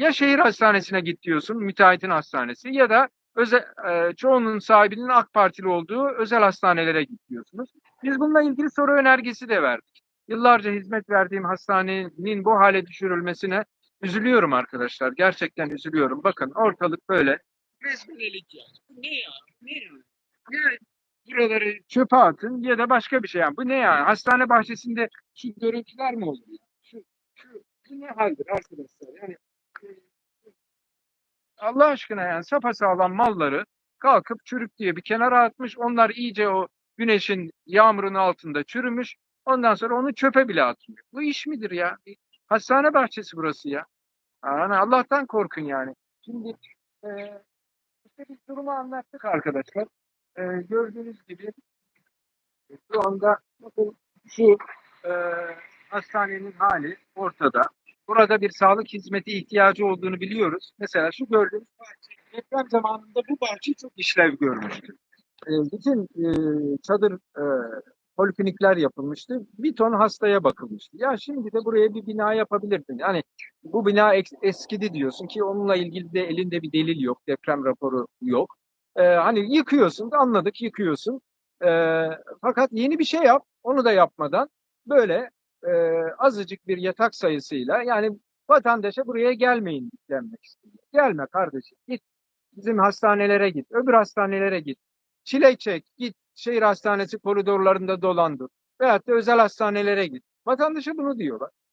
ya şehir hastanesine git diyorsun, müteahhitin hastanesi ya da özel, e, çoğunun sahibinin AK Partili olduğu özel hastanelere git diyorsunuz. Biz bununla ilgili soru önergesi de verdik. Yıllarca hizmet verdiğim hastanenin bu hale düşürülmesine üzülüyorum arkadaşlar. Gerçekten üzülüyorum. Bakın ortalık böyle. Resmiyelik yani. Bu ne ya? Ne ya? Ya buraları çöpe atın ya da başka bir şey. Yani. Bu ne ya? Hastane bahçesinde şu görüntüler mi olur? ya? Şu, şu, bu ne haldir arkadaşlar? Yani Allah aşkına yani sapasağlam malları kalkıp çürük diye bir kenara atmış. Onlar iyice o güneşin yağmurun altında çürümüş. Ondan sonra onu çöpe bile atmıyor. Bu iş midir ya? Hastane bahçesi burası ya. Yani Allah'tan korkun yani. Şimdi e, işte biz durumu anlattık arkadaşlar. E, gördüğünüz gibi şu anda bakın şu e, hastanenin hali ortada. Burada bir sağlık hizmeti ihtiyacı olduğunu biliyoruz. Mesela şu gördüğünüz bahçe deprem zamanında bu bahçe çok işlev görmüştü. E, bütün e, çadır e, poliklinikler yapılmıştı. Bir ton hastaya bakılmıştı. Ya şimdi de buraya bir bina yapabilirdin. Yani bu bina eskidi diyorsun ki onunla ilgili de elinde bir delil yok. Deprem raporu yok. Ee, hani yıkıyorsun anladık yıkıyorsun. Ee, fakat yeni bir şey yap. Onu da yapmadan böyle e, azıcık bir yatak sayısıyla yani vatandaşa buraya gelmeyin denmek istiyor. Gelme kardeşim git bizim hastanelere git. Öbür hastanelere git. Çile çek git şehir hastanesi koridorlarında dolandır. Veyahut da özel hastanelere git. Vatandaşa bunu diyorlar.